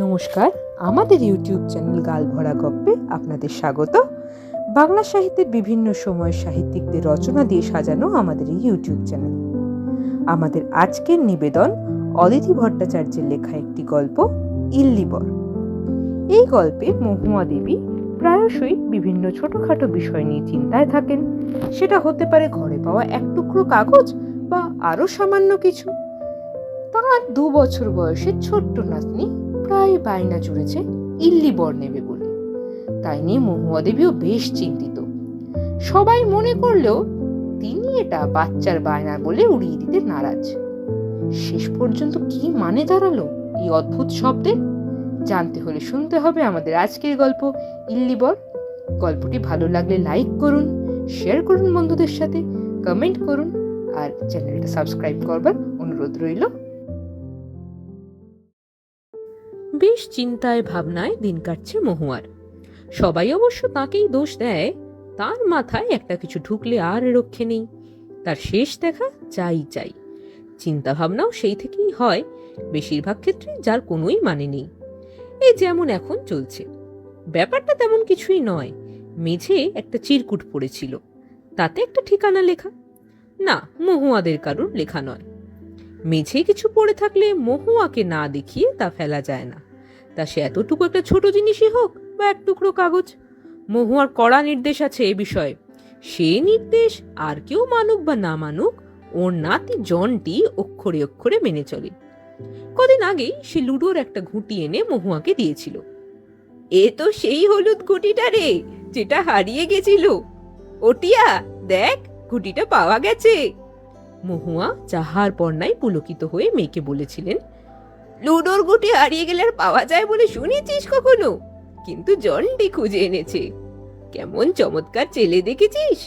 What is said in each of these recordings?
নমস্কার, আমাদের YouTube channel গাল ভরা গপ্পে আপনাদের স্বাগত। বাংলা সাহিত্যের বিভিন্ন সময়ের সাহিত্যিকদের রচনা দিয়ে সাজানো আমাদের এই ইউটিউব চ্যানেল। আমাদের আজকের নিবেদন অদিতি ভট্টাচার্যের লেখা একটি গল্প, ইল্লিবর। এই গল্পে মহুয়া দেবী প্রায়শই বিভিন্ন ছোটখাটো বিষয় নিয়ে চিন্তায় থাকেন। সেটা হতে পারে ঘরে পাওয়া এক টুকরো কাগজ বা আরও সামান্য কিছু। তার দু বছর বয়সের ছোট্ট নাতনি প্রায় বায়না জুড়েছে ইল্লি বর নেবে বলে। তাই নিয়ে মহুয়া দেবীও বেশ চিন্তিত। সবাই মনে করলেও তিনি এটা বাচ্চার বায়না বলে উড়িয়ে দিতে নারাজ। শেষ পর্যন্ত কি মানে দাঁড়াল এই অদ্ভুত শব্দের জানতে হলে শুনতে হবে আমাদের আজকের গল্প ইল্লিবর গল্পটি ভালো লাগলে লাইক করুন, শেয়ার করুন বন্ধুদের সাথে, কমেন্ট করুন, আর চ্যানেলটা সাবস্ক্রাইব করবার অনুরোধ রইল। বেশ চিন্তায় ভাবনায় দিন কাটছে মহুয়ার। সবাই অবশ্য তাকেই দোষ দেয়, তার মাথায় একটা কিছু ঢুকলে আর রক্ষে নেই। তার শেষ দেখা চাই চাই। চিন্তা ভাবনাও সেই থেকেই হয়, বেশিরভাগ ক্ষেত্রে যার কোনোই মানে নেই। এই যেমন এখন চলছে। ব্যাপারটা তেমন কিছুই নয়। মেঝে একটা চিরকুট পড়েছিল। তাতে একটা ঠিকানা লেখা। না, মহুয়াদের কারুর লেখা নয়। মেঝে কিছু পড়ে থাকলে মহুয়াকে না দেখিয়ে তা ফেলা যায় না। তা সে এতটুকু একটা ছোট জিনিসই হোক বা এক টুকরো কাগজ। মহুয়ার কড়া নির্দেশ আছে এ বিষয়ে। সে নির্দেশ আর কেউ মানুক বা না মানুক, ওর নাতি জনটি অক্ষরে অক্ষরে মেনে চলে। কদিন আগেই সে লুডোর একটা ঘুঁটি এনে মহুয়াকে দিয়েছিল। এ তো সেই হলুদ ঘুঁটিটা রে, যেটা হারিয়ে গেছিল। ওটিয়া, দেখ, ঘুঁটিটা পাওয়া গেছে। মহুয়া যাহার পর নাই পুলকিত হয়ে মেয়েকে বলেছিলেন লুডোর গুটি হারিয়ে গেলে আর পাওয়া যায় বলে শুনেছিস কখনো? কিন্তু জন্ডি খুঁজে এনেছে। কেমন চমৎকার চেলে দেখেছিস?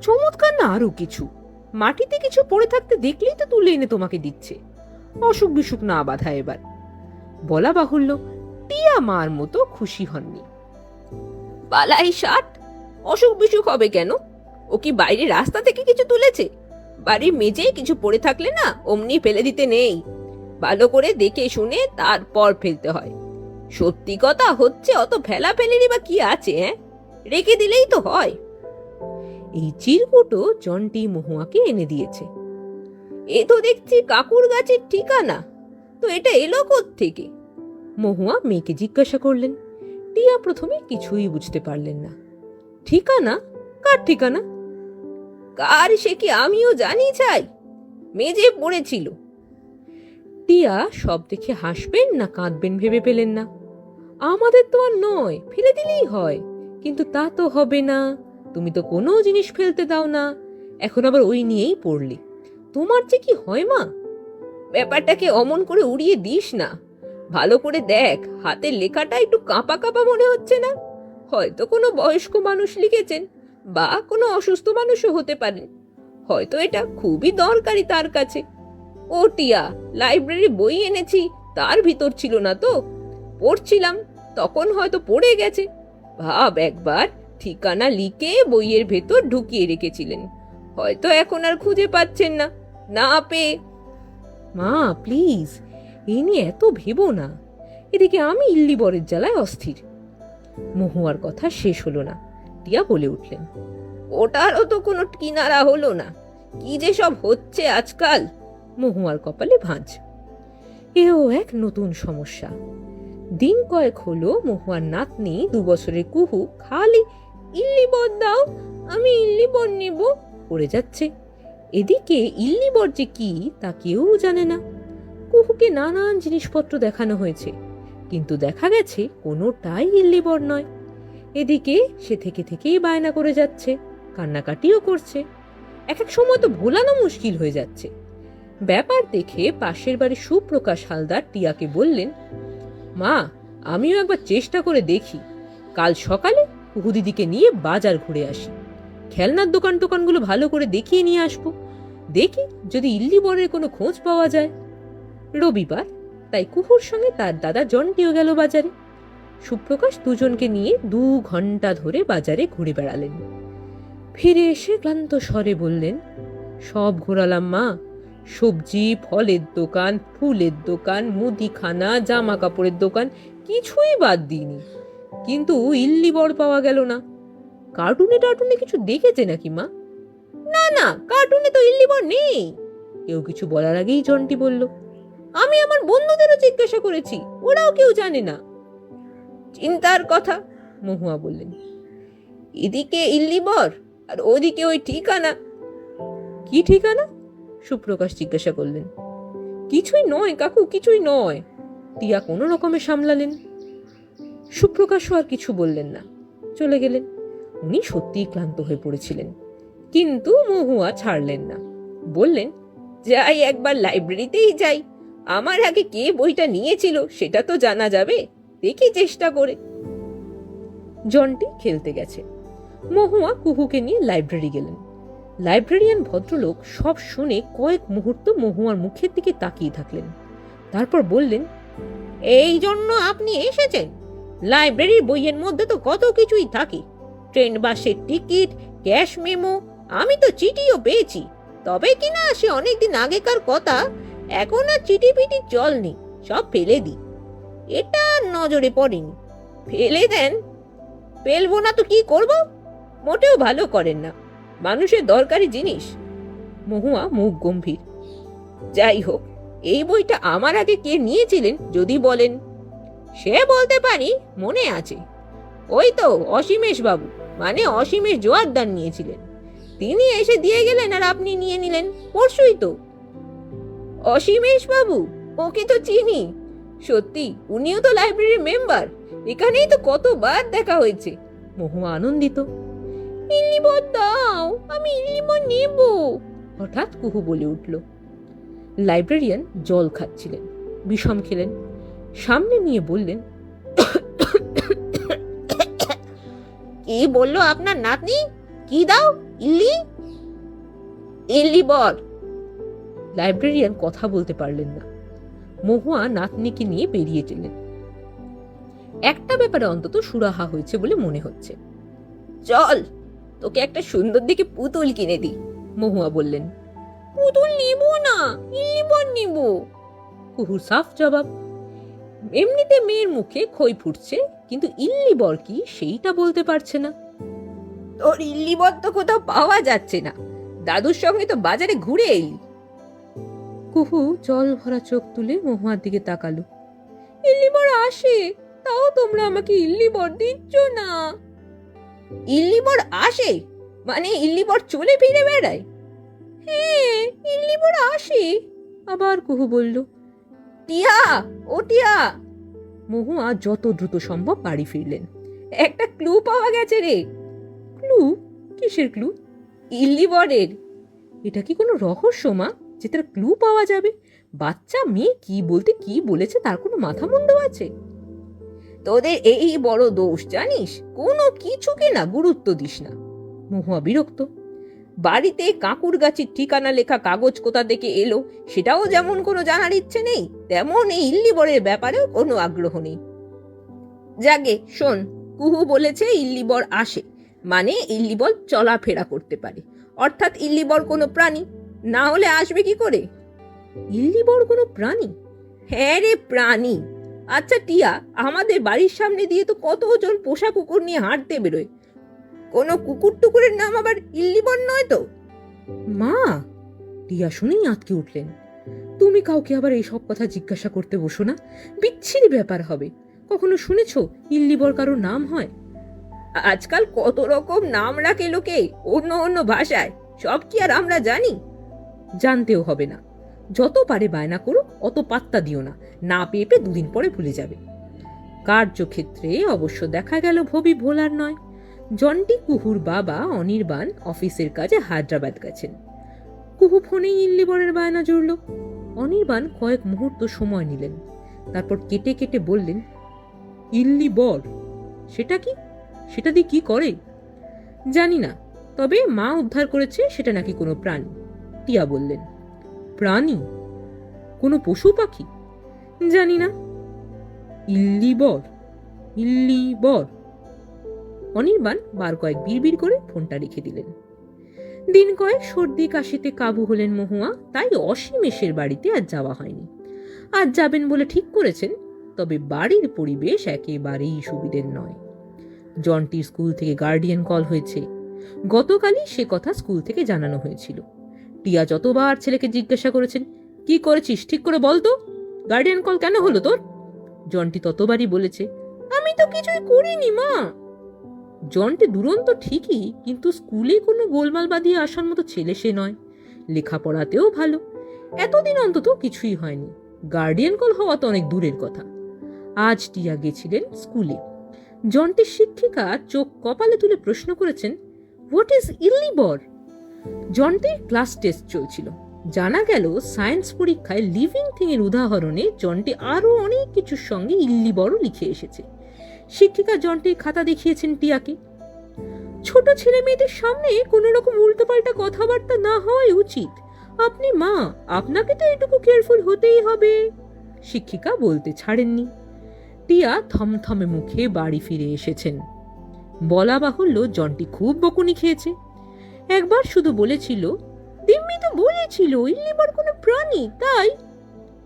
চমৎকার না আরও কিছু। মাটিতে কিছু পড়ে থাকতে দেখলেই তো তুলে এনে তোমাকে দিচ্ছে। অসুখ বিসুখ না বাধা এবার। বলা বাহুল্য, টিয়া মার মতো খুশি হননি। পালাই ষাট, অসুখ বিসুখ হবে কেন? ও কি বাইরে রাস্তা থেকে কিছু তুলেছে? বাড়ির মেঝেই কিছু পড়ে থাকলে না অমনি ফেলে দিতে নেই। ভালো করে দেখে শুনে তারপর ফেলতে হয়। সত্যি কথা হচ্ছে, অত ফেলা ফেলেরই বা কি আছে হ্যাঁ? রেখে দিলেই তো হয়। এই চিরকুটো জন্টি মহুয়াকে এনে দিয়েছে। এ তো দেখছি কাকুর গাছের ঠিকানা। তো এটা এলো থেকে মহুয়া মেয়েকে জিজ্ঞাসা করলেন। টিয়া প্রথমে কিছুই বুঝতে পারলেন না। ঠিকানা? কার ঠিকানা? কার সে কি আমিও জানি চাই? মেজে পড়েছিল। টিয়া সব দেখে হাসবেন না কাঁদবেন ভেবে পেলেন না। আমাদের তো আর নয়, ফেলে দিলেই হয়। কিন্তু তা তো হবে না। তুমি তো কোনো জিনিস ফেলতে দাও না। এখন আবার ওই নিয়েই পড়লি। তোমার যে কি হয় মা? ব্যাপারটাকে অমন করে উড়িয়ে দিস না। ভালো করে দেখ, হাতের লেখাটা একটু কাঁপা কাঁপা মনে হচ্ছে না? হয়তো কোনো বয়স্ক মানুষ লিখেছেন, বা কোনো অসুস্থ মানুষও হতে পারেন হয়তো এটা খুবই দরকারি তার কাছে। ও টিয়া লাইব্রেরি বই এনেছি, তার ভিতর ছিল না তো। পড়ছিলাম, তখন হয়তো পড়ে গেছে। ভাব একবার ঠিকানা লিখে বইয়ের ভেতর ঢুকিয়ে রেখেছিলেন। হয়তো এখন আর খুঁজে পাচ্ছেন না না পেয়ে। মা, প্লিজ, এ নিয়ে এত ভেবো না। এদিকে আমি ইল্লিবরের জ্বালায় অস্থির। মহুয়ার কথা শেষ হলো না, টিয়া বলে উঠলেন। ওটারও তো কোনো কিনারা হলো না। কি যে সব হচ্ছে আজকাল। মহুয়ার কপালে ভাঁজ। এও এক নতুন সমস্যা। দিন কয়েক হলো মহুয়ার নাতনি দু বছরের কুহু খালি ইল্লিবর দাও, আমি ইল্লিবর নেব করে যাচ্ছে। এদিকে ইল্লিবর যে কি, তা কেউ জানে না। কুহুকে নানান জিনিসপত্র দেখানো হয়েছে, কিন্তু দেখা গেছে কোনোটাই ইল্লিবর নয়। এদিকে সে থেকে থেকেই বায়না করে যাচ্ছে, কান্নাকাটিও করছে। এক এক সময় তো ভোলানো মুশকিল হয়ে যাচ্ছে। ব্যাপার দেখে পাশের বাড়ির সুপ্রকাশ হালদার টিয়াকে বললেন, মা, আমিও একবার চেষ্টা করে দেখি। কাল সকালে কুহু দিদিকে নিয়ে বাজার ঘুরে আসি। খেলনার দোকান টোকানগুলো ভালো করে দেখিয়ে নিয়ে আসব। দেখি যদি ইল্লিবরের কোনো খোঁজ পাওয়া যায়। রবিবার, তাই কুহুর সঙ্গে তার দাদা জনটিও গেল বাজারে। সুপ্রকাশ দুজনকে নিয়ে দু ঘণ্টা ধরে বাজারে ঘুরে বেড়ালেন। ফিরে এসে ক্লান্ত স্বরে বললেন, সব ঘোরালাম মা। সবজি, ফলের দোকান, ফুলের দোকান, মুদিখানা জামা কাপড়ের দোকান, কিছুই বাদ দিইনি। কিন্তু ইল্লি বর পাওয়া গেল না। কার্টুনে টার্টুনে কিছু দেখেছে নাকি মা? না না, কার্টুনে তো ইল্লি বর নেই। কেউ কিছু বলার আগেই জন্টি বলল, আমি আমার বন্ধুদেরও জিজ্ঞাসা করেছি, ওরাও কেউ জানে না। চিন্তার কথা, মহুয়া বললেন। এদিকে ইল্লিবর আর ওদিকে ওই ঠিকানা। কি ঠিকানা? সুপ্রকাশ জিজ্ঞাসা করলেন, কিছুই নয় কাকু, কিছুই নয়। টিয়া কোনো রকমে সামলালেন। সুপ্রকাশও আর কিছু বললেন না, চলে গেলেন। উনি সত্যিই ক্লান্ত হয়ে পড়েছিলেন, কিন্তু মহুয়া ছাড়লেন না। বললেন, যাই, একবার লাইব্রেরিতেই যাই। আমার আগে কে বইটা নিয়েছিল সেটা তো জানা যাবে, দেখি চেষ্টা করে। জন্টি খেলতে গেছে। মহুয়া কুহুকে নিয়ে লাইব্রেরি গেলেন। লাইব্রেরিয়ান ভদ্রলোক সব শুনে কয়েক মুহূর্ত মহুয়ার মুখের দিকে তাকিয়ে থাকলেন। তারপর বললেন, এই জন্য আপনি এসেছেন? লাইব্রেরির বইয়ের মধ্যে তো কত কিছুই থাকে। ট্রেন বাসের টিকিট, ক্যাশ মেমো, আমি তো চিঠিও পেয়েছি। তবে কিনা সে অনেকদিন আগেকার কথা, এখন আর চিঠি পিটি চল নেই, সব ফেলে দিই। এটা নজরে পড়েনি। ফেলে দেন? ফেলব না তো কি করব? মোটেও ভালো করেন না। মানুষের দরকারি জিনিস। মহুয়া মুখ গম্ভীর। যাই হোক, এই বইটা আমার আগে কে নিয়েছিলেন যদি বলেন। সে বলতে পারি মনে আছে। ওই তো অসীমেশ বাবু মানে অসীমেশ জোয়ারদার নিয়েছিলেন। তিনি এসে দিয়ে গেলেন আর আপনি নিয়ে নিলেন, পরশুই তো। অসীমেশ বাবু, ওকে তো চিনি। সত্যি, উনিও তো লাইব্রেরির মেম্বার। এখানেই তো কতবার দেখা হয়েছে। মহুয়া আনন্দিত। ইল্লিবর দাও আমি ইল্লিবর নেব। হঠাৎ কুহু বলে উঠল। লাইব্রেরিয়ান জল খাচ্ছিলেন বিষম খেলেন। সামনে নিয়ে বললেন কি বলল আপনার নাতনি? কি দাও ইল্লি ইল্লি বল। লাইব্রেরিয়ান কথা বলতে পারলেন না। মহুয়া নাতনিকে নিয়ে বেরিয়ে গেলেন। একটা ব্যাপারে অন্তত সুরাহা হয়েছে বলে মনে হচ্ছে। চল তোকে একটা সুন্দর দিকে পুতুল কিনে দিই। মহুয়া বললেন, পুতুল নিব না ইল্লিবর নিব। কুহুর সাফ জবাব, এমনিতে মেয়ের মুখে খই ফুটছে, কিন্তু ইল্লিবর কি সেইটা বলতে পারছে না। তোর ইল্লিবর তো কোথাও পাওয়া যাচ্ছে না, দাদুর সঙ্গে তো বাজারে ঘুরে এলি। কুহু জল ভরা চোখ তুলে মহুয়ার দিকে তাকালো, ইল্লিবর আসে, তাও তোমরা আমাকে ইল্লিবর দিচ্ছ না। ইল্লিবর আসে? মানে ইল্লিবর চলে ফিরে বেড়ায়? হ্যাঁ ইল্লিবর আসে, আবার কুহু বলল, টিয়া, ও টিয়া। মহুয়া যত দ্রুত সম্ভব বাড়ি ফিরলেন। একটা ক্লু পাওয়া গেছে রে। ক্লু কিসের ক্লু ইল্লিবরের এটা কি কোনো রহস্য, মা? যে তার ক্লু পাওয়া যাবে? বাচ্চা, মেয়ে কি বলতে কি বলেছে তার কোনো মাথা মুন্ড আছে? তোদের এই বড় দোষ, জানিস? কোনো কিছুকে না গুরুত্ব দিস না। মহুয়া বিরক্ত। বাড়িতে কাকুর গাছের ঠিকানা লেখা কাগজ কোথা থেকে এলো, সেটাও যেমন কোনো জানার ইচ্ছে নেই, তেমন এই ইল্লিবরের ব্যাপারেও কোনো আগ্রহ নেই। যাগে, শোন, কুহু বলেছে ইল্লিবর আসে মানে ইল্লিবর চলাফেরা করতে পারে। অর্থাৎ ইল্লিবর কোনো প্রাণী, না হলে আসবে কি করে? ইল্লিবর কোনো প্রাণী? হ্যাঁ রে প্রাণী। আচ্ছা টিয়া, আমাদের বাড়ির সামনে দিয়ে তো কতজন পোষা কুকুর নিয়ে হাঁটতে বেরোয়। কোনো কুকুর টুকুরের নাম আবার ইল্লিবর নয় তো? মা, টিয়া শুনেই আঁতকে উঠলেন। তুমি কাউকে আবার এই সব কথা জিজ্ঞাসা করতে বসো না। বিচ্ছিরি ব্যাপার হবে। কখনো শুনেছ ইল্লিবর কারও নাম হয়? আজকাল কত রকম নাম রাখে লোকে অন্য অন্য ভাষায়। সব কি আর আমরা জানি? জানতেও হবে না। যত পারে বায়না করুক অত পাত্তা দিও না। না পেয়ে পেয়ে দুদিন পরে ভুলে যাবে। কার্যক্ষেত্রে অবশ্য দেখা গেল ভবি ভোলার নয়। জন্টি কুহুর বাবা অনির্বাণ অফিসের কাজে হায়দ্রাবাদ গেছেন। কুহু ফোনেই ইল্লিবরের বায়না জুড়ল। অনির্বাণ কয়েক মুহূর্ত সময় নিলেন। তারপর কেটে কেটে বললেন ইল্লিবর সেটা কি? সেটা দিয়ে কি করে? জানি না, তবে মা উদ্ধার করেছে, সেটা নাকি কোনো প্রাণী, টিয়া বললেন। প্রাণী? কোনো পশু পাখি? জানি না। ইল্লিবর ইল্লিবর অনির্বাণ বার কয়েক বিড়বিড় করে ফোনটা রেখে দিলেন। দিন কয়েক সর্দি কাশিতে কাবু হলেন মহুয়া, তাই অসীমেশের বাড়িতে আর যাওয়া হয়নি। আজ যাবেন বলে ঠিক করেছেন, তবে বাড়ির পরিবেশ একেবারেই সুবিধের নয়। জন্টির স্কুল থেকে গার্ডিয়ান কল হয়েছে। গতকালই সে কথা স্কুল থেকে জানানো হয়েছিল। টিয়া যতবার ছেলেকে জিজ্ঞাসা করেছেন, কি করেছিস? ঠিক করে বল তো। গার্ডিয়ান কল কেন হলো তোর? জনটি ততবারই বলেছে, আমি তো কিছুই করিনি, মা। জনটি দুরন্ত ঠিকই, কিন্তু স্কুলে কোনো গোলমাল বাঁধিয়ে আসার মতো ছেলে সে নয়। লেখাপড়াতেও ভালো। এতদিন অন্তত কিছুই হয়নি। গার্ডিয়ান কল হওয়া তো অনেক দূরের কথা। আজ টিয়া গেছিলেন স্কুলে। জনটির শিক্ষিকা চোখ কপালে তুলে প্রশ্ন করেছেন হোয়াট ইজ ইল্লিবর জন্টির ক্লাস টেস্ট চলছিল। জানা গেল, সায়েন্স পরীক্ষায় লিভিং থিং এর উদাহরণে জন্টি আরও অনেক কিছুর সঙ্গে ইল্লি বড় লিখে এসেছে। শিক্ষিকা জন্টির খাতা দেখিয়েছেন টিয়াকে। ছোট ছেলে মেয়েদের সামনে কোনো রকম উল্টোপাল্টা কথাবার্তা না হওয়াই উচিত। আপনি মা, আপনাকে তো এটুকু কেয়ারফুল হতেই হবে। শিক্ষিকা বলতে ছাড়েননি। টিয়া থমথমে মুখে বাড়ি ফিরে এসেছেন। বলা বাহুল্য জন্টি খুব বকুনি খেয়েছে। একবার শুধু বলেছিল দিম্মি তো বলেছিল ইল্লিবার কোনো প্রাণী, তাই?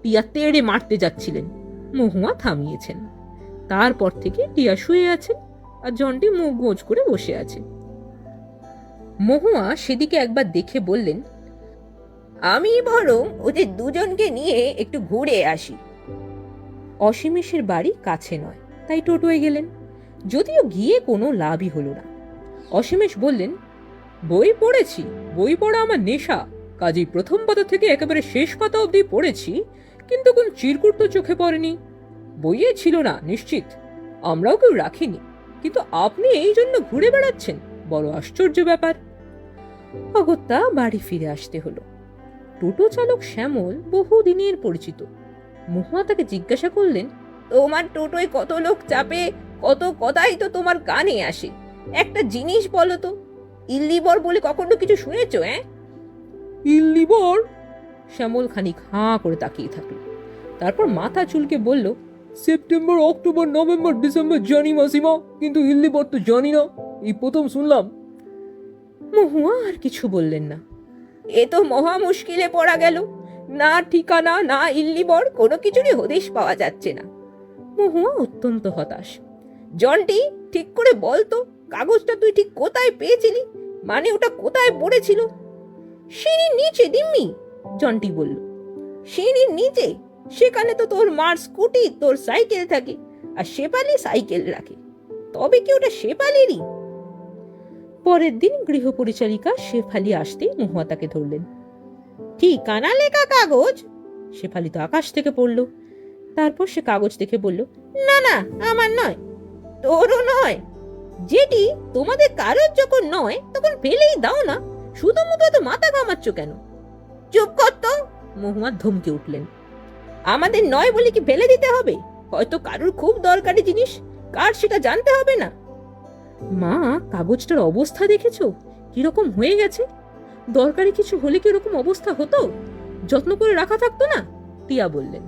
টিয়া তেড়ে মারতে যাচ্ছিলেন, মহুয়া থামিয়েছেন। তারপর থেকে টিয়া শুয়ে আছেন আর জনটি মুখ গোজ করে বসে আছে। মহুয়া সেদিকে একবার দেখে বললেন, আমি বরং ওদের দুজনকে নিয়ে একটু ঘুরে আসি। অসীমেশের বাড়ি কাছে নয়, তাই টোটোয় গেলেন। যদিও গিয়ে কোনো লাভই হলো না। অসীমেশ বললেন বই পড়েছি, বই পড়া আমার নেশা। কাজেই প্রথম পাতা থেকে একেবারে শেষ পাতা অবধি পড়েছি, কিন্তু কোন চিরকুট তো চোখে পড়েনি। বইয়ে ছিল না, নিশ্চিত। আমরাও কেউ রাখিনি। কিন্তু আপনি এই জন্য ঘুরে বেড়াচ্ছেন, বড় আশ্চর্য ব্যাপার। অগত্যা বাড়ি ফিরে আসতে হলো। টোটো চালক শ্যামল বহুদিনের পরিচিত। মহুয়া তাকে জিজ্ঞাসা করলেন, তোমার টোটোয় কত লোক চাপে, কত কথাই তো তোমার কানে আসে। একটা জিনিস বলো তো। ইল্লিবর বলে কখনো কিছু শুনেছ হ্যাঁ ইল্লিবর শ্যামল খানিক হাঁ করে তাকিয়ে থাকল। তারপর মাথা চুলকে বলল সেপ্টেম্বর অক্টোবর নভেম্বর ডিসেম্বর জানি মাসিমা কিন্তু ইল্লিবর তো জানি না এই প্রথম শুনলাম। মহুয়া আর কিছু বললেন না। এ তো মহা মুশকিলে পড়া গেল। না ঠিকানা না ইল্লিবর কোনো কিছুরই হদিশ পাওয়া যাচ্ছে না। মহুয়া অত্যন্ত হতাশ। জনটি ঠিক করে বল তো কাগজটা তুই ঠিক কোথায় পেয়েছিলি? মানে ওটা কোথায় পড়েছিল? সিঁড়ির নিচে, দিম্মি, জন্টি বলল। সিঁড়ির নিচে, সেখানে তো তোর মার স্কুটি, তোর সাইকেল থাকে, আর শেপালি সাইকেল রাখে। তবে কি ওটা শেপালিরই পরের দিন গৃহপরিচারিকা শেফালি আসতেই মহুয়া তাকে ধরলেন। ঠিকানা লেখা কাগজ? শেফালি তো আকাশ থেকে পড়ল। তারপর সে কাগজ দেখে বলল, না না, আমার নয়, তোরও নয়। যেটি তোমাদের কারোর যখন নয়, তখন ফেলেই দাও না। শুধুমুধু তো মাথা ঘামাচ্ছ কেন? চুপ কর তো, মহুয়া ধমকে উঠলেন। আমাদের নয় বলে কি ফেলে দিতে হবে? হয়তো কারোর খুব দরকারি জিনিস, কার সেটা জানতে হবে না? মা, কাগজটার অবস্থা দেখেছ? কীরকম হয়ে গেছে? দরকারি কিছু হলে কি এরকম অবস্থা হতো? যত্ন করে রাখা থাকতো না? টিয়া বললেন।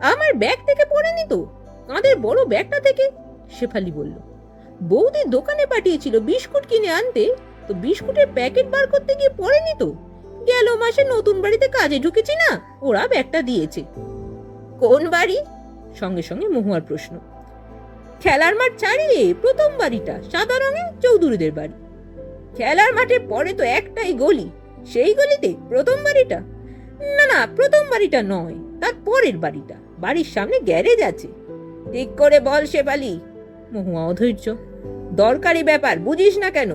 আমার ব্যাগ থেকে পড়েনি তো? কাঁধের বড় ব্যাগটা থেকে? শেফালি বলল। বৌদি দোকানে পাঠিয়েছিল বিস্কুট কিনে আনতে, তো বিস্কুটের প্যাকেট বার করতে গিয়ে পড়েনি তো। গেল মাসে নতুন বাড়িতে কাজে ঢুকেছি না, ওরা ব্যাগটা দিয়েছে। কোন বাড়ি? সঙ্গে সঙ্গে মহুয়ার প্রশ্ন। খেলার মাঠ ছাড়িয়ে প্রথম বাড়িটা, সাদা রঙের চৌধুরীদের বাড়ি। খেলার মাঠের পরে তো একটাই গলি, সেই গলিতে প্রথম বাড়িটা। না না, প্রথম বাড়িটা নয়, তার পরের বাড়িটা। বাড়ির সামনে গ্যারেজ আছে। ঠিক করে বল শেফালি। মহুয়া অধৈর্য। দরকারি ব্যাপার, বুঝিস না কেন?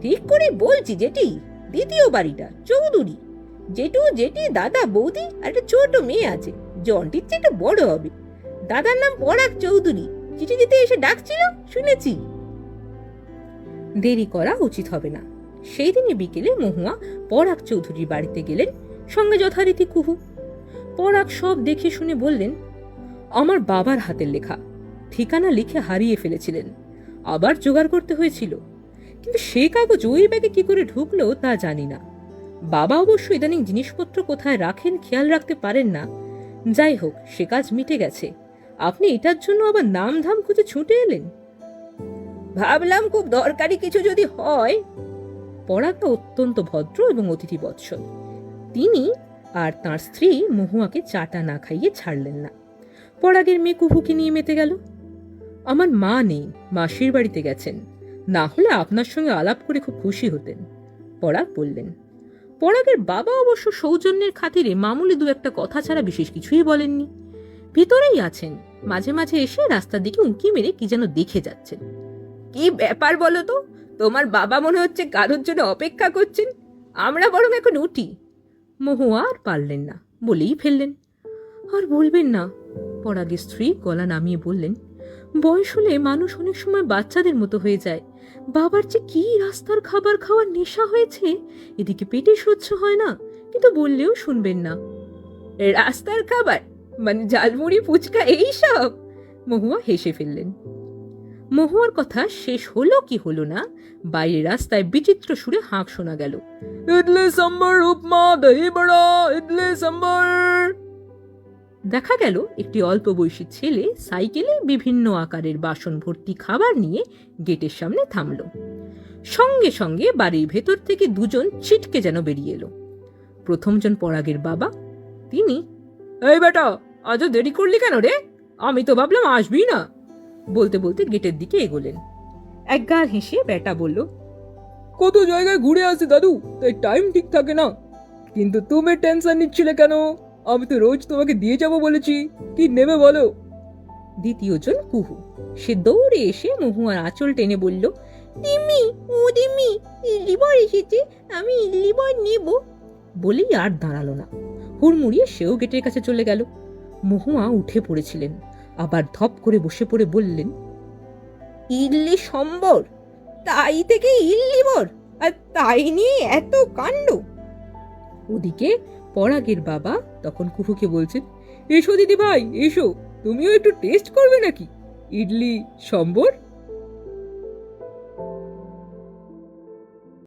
ঠিক করে বলছি যেটি, দ্বিতীয় বাড়িটা, চৌধুরী। জেঠু, জেঠি, দাদা, বৌদি আর একটা ছোট মেয়ে আছে জন্টির চেয়ে একটু বড় হবে। দাদার নাম পরাগ চৌধুরী। চিঠি দিতে এসে ডাকছিল? শুনেছি। দেরি করা উচিত হবে না। সেই দিনে বিকেলে মহুয়া পরাগ চৌধুরীর বাড়িতে গেলেন, সঙ্গে যথারীতি কুহু। পরাগ সব দেখে শুনে বললেন, আমার বাবার হাতের লেখা। ঠিকানা লিখে হারিয়ে ফেলেছিলেন। আবার জোগাড় করতে হয়েছিল। কিন্তু সে কাগজ ওই ব্যাগে কি করে ঢুকলো তা জানি না। বাবা অবশ্য ইদানিং জিনিসপত্র কোথায় রাখেন খেয়াল রাখতে পারেন না। যাই হোক, সে কাজ মিটে গেছে। আপনি এটার জন্য আবার নাম ধাম খুঁজে ছুটে এলেন? ভাবলাম খুব দরকারি কিছু যদি হয়। পরাগটা অত্যন্ত ভদ্র এবং অতিথি বৎসল। তিনি আর তার স্ত্রী মহুয়াকে চাটা না খাইয়ে ছাড়লেন না। পরাগের মেয়ে কুহুকে নিয়ে মেতে গেল। আমার মা নেই, মাসির বাড়িতে গেছেন। না হলে আপনার সঙ্গে আলাপ করে খুব খুশি হতেন, পরাগ বললেন। পরাগের বাবা অবশ্য সৌজন্যের খাতিরে মামুলি দু একটা কথা ছাড়া বিশেষ কিছুই বলেননি। ভিতরেই আছেন, মাঝে মাঝে এসে রাস্তার দিকে উঁকি মেরে কি যেন দেখে যাচ্ছেন। কি ব্যাপার বলো তো? তোমার বাবা মনে হচ্ছে কারোর জন্য অপেক্ষা করছেন। আমরা বরং এখন উঠি। মহুয়া আর পারলেন না, বলেই ফেললেন। আর বলবেন না, পরাগের স্ত্রী গলা নামিয়ে বললেন বয়স হলে মানুষ অনেক সময় বাচ্চাদের মতো হয়ে যায়। বাবার যে কি রাস্তার খাবার খাওয়ার নেশা হয়েছে, এদিকে পেটে সহ্য হয় না, কিন্তু বললেও শুনবেন না। রাস্তার খাবার মানে ঝালমুড়ি, ফুচকা এইসব মহুয়া হেসে ফেললেন। মহুয়ার কথা শেষ হলো কি হলো না, বাইরে রাস্তায় বিচিত্র সুরে হাঁক শোনা গেল। ইডলি সাম্বার, উপমা দহি বড়া ইডলি সাম্বার! দেখা গেল একটি অল্প বয়সী ছেলে সাইকেলে বিভিন্ন আকারের বাসন ভর্তি খাবার নিয়ে গেটের সামনে থামল। সঙ্গে সঙ্গে বাড়ির ভেতর থেকে দুজন ছিটকে যেন বেরিয়ে এলো। প্রথমজন পরাগের বাবা, তিনি, এই বেটা আজও দেরি করলি কেন রে? আমি তো ভাবলাম আসবি না। বলতে বলতে গেটের দিকে এগোলেন। একগাল হেসে বেটা বলল, কত জায়গায় ঘুরে আসি দাদু, তাই টাইম ঠিক থাকে না। কিন্তু তুমি টেনশন নিচ্ছিলে কেন? আমি তো রোজ তোমাকে দিয়ে যাব বলেছি। কি নেবে বলো? দ্বিতীয়জন কুহু। সে দৌড়ে এসে মহুয়ার আঁচল টেনে বলল, দিম্মি, ও দিম্মি লিবর এসেছে, আমি লিবর নেব। বলেই আর দাঁড়াল না। হুড়মুড়িয়ে সেও গেটের কাছে চলে গেল। মহুয়া উঠে পড়েছিলেন, আবার ধপ করে বসে পড়ে বললেন ইডলি সম্বর, তাই থেকে ইল্লিবর আর তাই নিয়ে এত কাণ্ড? ওদিকে পরাগের বাবা তখন কুহুকে বলছেন এসো দিদি ভাই এসো। তুমিও একটু টেস্ট করবে নাকি? ইডলি, সম্বর